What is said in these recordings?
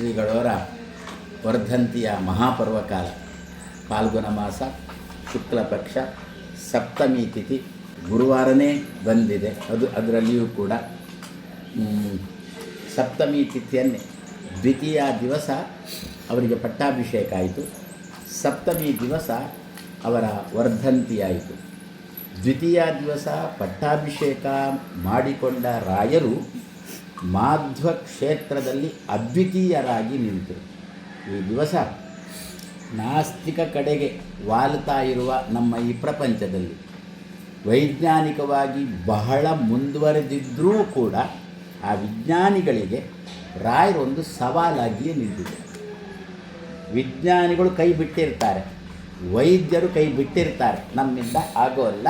ಶ್ರೀಗಳವರ ವರ್ಧಂತಿಯ ಮಹಾಪರ್ವಕಾಲ. ಫಾಲ್ಗುಣ ಮಾಸ ಶುಕ್ಲ ಪಕ್ಷ ಸಪ್ತಮಿ ತಿಥಿ, ಗುರುವಾರನೇ ಬಂದಿದೆ. ಅದು ಅದರಲ್ಲಿಯೂ ಕೂಡ ಸಪ್ತಮಿ ತಿಥಿಯನ್ನೇ ದ್ವಿತೀಯ ದಿವಸ ಅವರಿಗೆ ಪಟ್ಟಾಭಿಷೇಕ ಆಯಿತು. ಸಪ್ತಮಿ ದಿವಸ ಅವರ ವರ್ಧಂತಿಯಾಯಿತು ದ್ವಿತೀಯ ದಿವಸ ಪಟ್ಟಾಭಿಷೇಕ ಮಾಡಿಕೊಂಡ ರಾಯರು ಮಾಧ್ವ ಕ್ಷೇತ್ರದಲ್ಲಿ ಅದ್ವಿತೀಯರಾಗಿ ನಿಂತರು. ಈ ದಿವಸ ನಾಸ್ತಿಕ ಕಡೆಗೆ ವಾಲುತ್ತಾ ಇರುವ ನಮ್ಮ ಈ ಪ್ರಪಂಚದಲ್ಲಿ ವೈಜ್ಞಾನಿಕವಾಗಿ ಬಹಳ ಮುಂದುವರೆದಿದ್ದರೂ ಕೂಡ ಆ ವಿಜ್ಞಾನಿಗಳಿಗೆ ರಾಯರೊಂದು ಸವಾಲಾಗಿಯೇ ನಿಂತಿದೆ. ವಿಜ್ಞಾನಿಗಳು ಕೈ ಬಿಟ್ಟಿರ್ತಾರೆ, ವೈದ್ಯರು ಕೈ ಬಿಟ್ಟಿರ್ತಾರೆ, ನಮ್ಮಿಂದ ಆಗೋಲ್ಲ,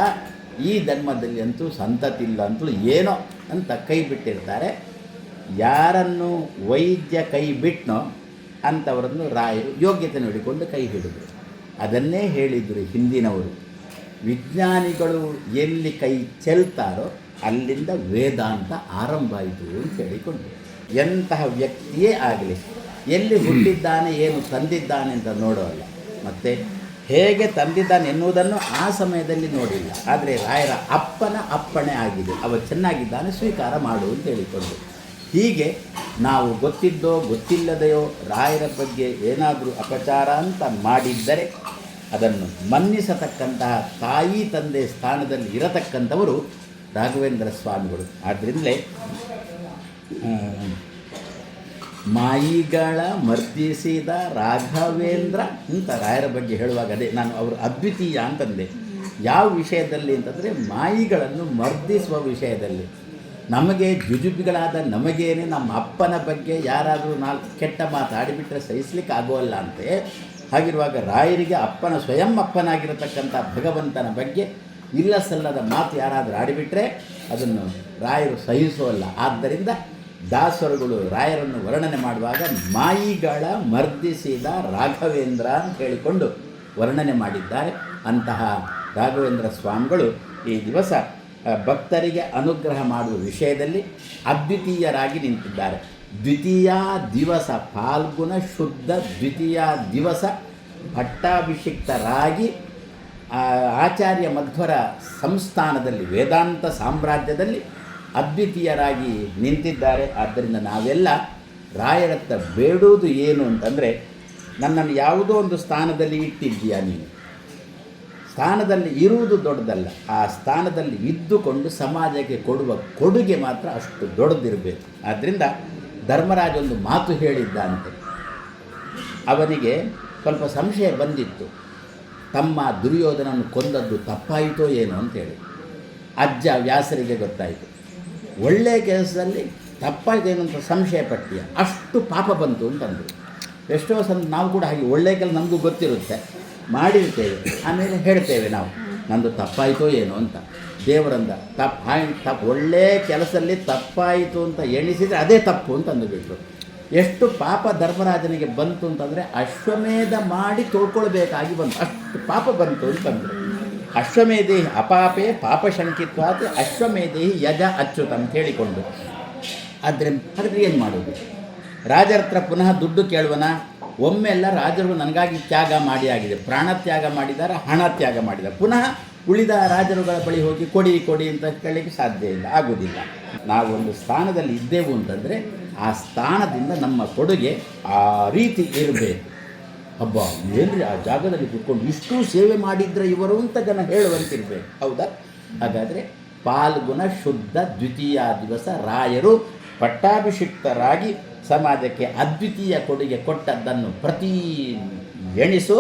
ಈ ಧರ್ಮದಲ್ಲಿ ಅಂತೂ ಸಂತತಿಲ್ಲ ಅಂತಲೂ ಏನೋ ಅಂತ ಕೈ ಬಿಟ್ಟಿರ್ತಾರೆ. ಯಾರನ್ನು ವೈದ್ಯ ಕೈ ಬಿಟ್ನೋ ಅಂಥವರನ್ನು ರಾಯರು ಯೋಗ್ಯತೆ ನೋಡಿಕೊಂಡು ಕೈ ಹಿಡಿದರು. ಅದನ್ನೇ ಹೇಳಿದರು ಹಿಂದಿನವರು. ವಿಜ್ಞಾನಿಗಳು ಎಲ್ಲಿ ಕೈ ಚೆಲ್ತಾರೋ ಅಲ್ಲಿಂದ ವೇದಾಂತ ಆರಂಭ ಆಯಿತು ಅಂತ ಹೇಳಿಕೊಂಡು ಎಂತಹ ವ್ಯಕ್ತಿಯೇ ಆಗಲಿ, ಎಲ್ಲಿ ಹುಟ್ಟಿದ್ದಾನೆ, ಏನು ತಂದಿದ್ದಾನೆ ಅಂತ ನೋಡೋಲ್ಲ. ಮತ್ತು ಹೇಗೆ ತಂದಿದ್ದಾನೆ ಎನ್ನುವುದನ್ನು ಆ ಸಮಯದಲ್ಲಿ ನೋಡಿಲ್ಲ. ಆದರೆ ರಾಯರ ಅಪ್ಪನ ಅಪ್ಪಣೆ ಆಗಿದೆ. ಅವ ಚೆನ್ನಾಗಿದ್ದಾನೆ, ಸ್ವೀಕಾರ ಮಾಡು ಅಂತ ಹೇಳಿಕೊಂಡು ಹೀಗೆ ನಾವು ಗೊತ್ತಿದ್ದೋ ಗೊತ್ತಿಲ್ಲದೆಯೋ ರಾಯರ ಬಗ್ಗೆ ಏನಾದರೂ ಅಪಚಾರ ಅಂತ ಮಾಡಿದ್ದರೆ ಅದನ್ನು ಮನ್ನಿಸತಕ್ಕಂತಹ ತಾಯಿ ತಂದೆ ಸ್ಥಾನದಲ್ಲಿ ಇರತಕ್ಕಂಥವರು ರಾಘವೇಂದ್ರ ಸ್ವಾಮಿಗಳು. ಆದ್ದರಿಂದಲೇ ಮಾಯಿಗಳ ಮರ್ದಿಸಿದ ರಾಘವೇಂದ್ರ ಅಂತ ರಾಯರ ಬಗ್ಗೆ ಹೇಳುವಾಗ ಅದೇ, ನಾನು ಅವರು ಅದ್ವಿತೀಯ ಅಂತಂದೆ. ಯಾವ ವಿಷಯದಲ್ಲಿ ಅಂತಂದರೆ ಮಾಯಿಗಳನ್ನು ಮರ್ದಿಸುವ ವಿಷಯದಲ್ಲಿ. ನಮಗೆ ಜುಜುಬಿಗಳಾದ ನಮಗೇನೆ ನಮ್ಮ ಅಪ್ಪನ ಬಗ್ಗೆ ಯಾರಾದರೂ ನಾಲ್ಕು ಕೆಟ್ಟ ಮಾತಾಡಿಬಿಟ್ರೆ ಸಹಿಸ್ಲಿಕ್ಕೆ ಆಗೋಲ್ಲ ಅಂತೆ. ಹಾಗಿರುವಾಗ ರಾಯರಿಗೆ ಅಪ್ಪನ ಸ್ವಯಂ ಅಪ್ಪನಾಗಿರತಕ್ಕಂಥ ಭಗವಂತನ ಬಗ್ಗೆ ಇಲ್ಲ ಸಲ್ಲದ ಮಾತು ಯಾರಾದರೂ ಆಡಿಬಿಟ್ರೆ ಅದನ್ನು ರಾಯರು ಸಹಿಸೋಲ್ಲ. ಆದ್ದರಿಂದ ದಾಸರುಗಳು ರಾಯರನ್ನು ವರ್ಣನೆ ಮಾಡುವಾಗ ಮಾಯಿಗಳ ಮರ್ದಿಸಿದ ರಾಘವೇಂದ್ರ ಅಂತ ಹೇಳಿಕೊಂಡು ವರ್ಣನೆ ಮಾಡಿದ್ದಾರೆ. ಅಂತಹ ರಾಘವೇಂದ್ರ ಸ್ವಾಮಿಗಳು ಈ ದಿವಸ ಭಕ್ತರಿಗೆ ಅನುಗ್ರಹ ಮಾಡುವ ವಿಷಯದಲ್ಲಿ ಅದ್ವಿತೀಯರಾಗಿ ನಿಂತಿದ್ದಾರೆ. ದ್ವಿತೀಯ ದಿವಸ ಫಾಲ್ಗುಣ ಶುದ್ಧ ದ್ವಿತೀಯ ದಿವಸ ಭಟ್ಟಾಭಿಷಿಕ್ತರಾಗಿ ಆಚಾರ್ಯ ಮಧ್ವರ ಸಂಸ್ಥಾನದಲ್ಲಿ, ವೇದಾಂತ ಸಾಮ್ರಾಜ್ಯದಲ್ಲಿ ಅದ್ವಿತೀಯರಾಗಿ ನಿಂತಿದ್ದಾರೆ. ಆದ್ದರಿಂದ ನಾವೆಲ್ಲ ರಾಯರತ್ತ ಬೇಡುವುದು ಏನು ಅಂತಂದರೆ, ನನ್ನನ್ನು ಯಾವುದೋ ಒಂದು ಸ್ಥಾನದಲ್ಲಿ ಇಟ್ಟಿದ್ದೀಯಾ ನೀನು? ಸ್ಥಾನದಲ್ಲಿ ಇರುವುದು ದೊಡ್ಡದಲ್ಲ, ಆ ಸ್ಥಾನದಲ್ಲಿ ಇದ್ದುಕೊಂಡು ಸಮಾಜಕ್ಕೆ ಕೊಡುವ ಕೊಡುಗೆ ಮಾತ್ರ ಅಷ್ಟು ದೊಡ್ಡದಿರಬೇಕು. ಆದ್ದರಿಂದ ಧರ್ಮರಾಜ ಒಂದು ಮಾತು ಹೇಳಿದ್ದಂತೆ ಅವನಿಗೆ ಸ್ವಲ್ಪ ಸಂಶಯ ಬಂದಿತ್ತು. ತಮ್ಮ ದುರ್ಯೋಧನನ್ನು ಕೊಂದದ್ದು ತಪ್ಪಾಯಿತೋ ಏನೋ ಅಂತೇಳಿ. ಅಜ್ಜ ವ್ಯಾಸರಿಗೆ ಗೊತ್ತಾಯಿತು. ಒಳ್ಳೆಯ ಕೆಲಸದಲ್ಲಿ ತಪ್ಪಾಯ್ತೇನೋ ಅಂತ ಸಂಶಯ ಪಟ್ಟಿಯ ಅಷ್ಟು ಪಾಪ ಬಂತು ಅಂತಂದರು. ಎಷ್ಟೋ ಸಂದ ನಾವು ಕೂಡ ಹಾಗೆ ಒಳ್ಳೆಯ ಕೆಲಸ ನಮಗೂ ಗೊತ್ತಿರುತ್ತೆ. ಮಾಡಿರ್ತೇವೆ. ಆಮೇಲೆ ಹೇಳ್ತೇವೆ ನಾವು, ನಂದು ತಪ್ಪಾಯಿತೋ ಏನೋ ಅಂತ. ದೇವರಂದ ತಪ್ಪು ಹಾಯ್ ತಪ್ಪು ಒಳ್ಳೆಯ ಕೆಲಸದಲ್ಲಿ ತಪ್ಪಾಯಿತು ಅಂತ ಎಣಿಸಿದರೆ ಅದೇ ತಪ್ಪು ಅಂತ ಅಂದುಬಿಟ್ರು. ಎಷ್ಟು ಪಾಪ ಧರ್ಮರಾಜನಿಗೆ ಬಂತು ಅಂತಂದರೆ ಅಶ್ವಮೇಧ ಮಾಡಿ ತೊಳ್ಕೊಳ್ಬೇಕಾಗಿ ಬಂತು. ಅಷ್ಟು ಪಾಪ ಬಂತು ಅಂತಂದರು ಅಶ್ವಮೇಧೇಹಿ ಅಪಾಪೇ ಪಾಪ ಶಂಕಿತ್ವಾತ್ ಅಶ್ವಮೇಧಿ ಯಜ ಅಚ್ಚುತ ಅಂತ ಹೇಳಿಕೊಂಡು. ಆದ್ದರಿಂದ ಅದಕ್ಕೆ ಏನು ಮಾಡೋದು? ರಾಜರ ಹತ್ರ ಪುನಃ ದುಡ್ಡು ಕೇಳುವನ ಒಮ್ಮೆಲ್ಲ ರಾಜರು ನನಗಾಗಿ ತ್ಯಾಗ ಮಾಡಿ ಆಗಿದೆ. ಪ್ರಾಣ ತ್ಯಾಗ ಮಾಡಿದ್ದಾರೆ, ಹಣ ತ್ಯಾಗ ಮಾಡಿದ್ದಾರೆ. ಪುನಃ ಉಳಿದ ರಾಜರುಗಳ ಬಳಿ ಹೋಗಿ ಕೊಡಿ ಕೊಡಿ ಅಂತ ಕೇಳಲಿಕ್ಕೆ ಸಾಧ್ಯ ಇಲ್ಲ, ಆಗುವುದಿಲ್ಲ. ನಾವೊಂದು ಸ್ಥಾನದಲ್ಲಿ ಇದ್ದೇವು ಅಂತಂದರೆ, ಆ ಸ್ಥಾನದಿಂದ ನಮ್ಮ ಕೊಡುಗೆ ಆ ರೀತಿ ಇರಬೇಕು. ಹಬ್ಬ ಏನ್ರಿ ಆ ಜಾಗದಲ್ಲಿ ಕುತ್ಕೊಂಡು ಇಷ್ಟು ಸೇವೆ ಮಾಡಿದ್ರೆ ಇವರು ಅಂತ ಜನ ಹೇಳುವಂತಿರ್ಬೇಕು. ಹೌದಾ? ಹಾಗಾದರೆ ಪಾಲ್ಗುಣ ಶುದ್ಧ ದ್ವಿತೀಯ ದಿವಸ ರಾಯರು ಪಟ್ಟಾಭಿಷಿಕ್ತರಾಗಿ ಸಮಾಜಕ್ಕೆ ಅದ್ವಿತೀಯ ಕೊಡುಗೆ ಕೊಟ್ಟದ್ದನ್ನು ಪ್ರತಿ ಎಣಿಸು,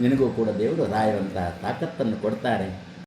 ನಿನಗೂ ಕೂಡ ದೇವರು ರಾಯರಂತಹ ತಾಕತ್ತನ್ನು ಕೊಡ್ತಾರೆ.